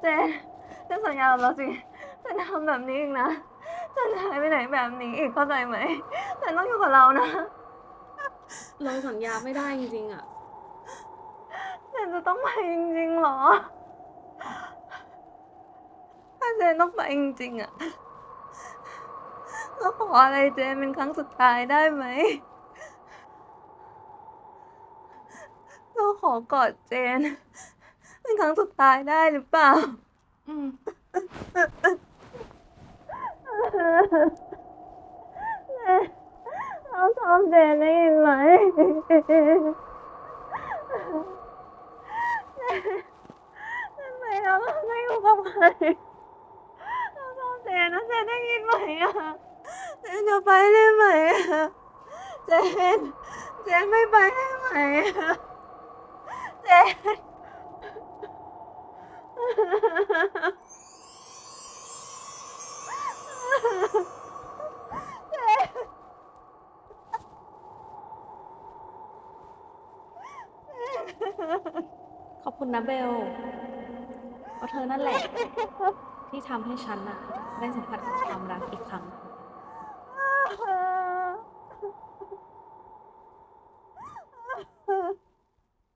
เจนเจนสัญญากับเราสิเจนทำแบบนี้อีกนะเจนจะหายไปไหนแบบนี้อีกเข้าใจไหมเจนต้องอยู่กับเรานะเราสัญญาไม่ได้จริงๆอะเจนจะต้องไปจริงๆเหรอ ถ้าเจนต้องไปจริงๆอะเราขออะไรเจนเป็นครั้งสุดท้ายได้ไหมเราขอกอดเจน เป็นครั้งสุดท้ายได้หรือเปล่า อืมเราชอบเจนได้ยินไหมทำไมเราไม่อยู่กับใครเราชอบเจนนะเจนได้ยินไหมอะเจนจะไปได้ไหมอะเจนเจนไม่ไปได้ไหมอะเจน ขอบคุณนะเบลเพราะเธอนั่นแหละ ที่ทำให้ฉันอะได้สัมผัสกับความรักอีกครั้ง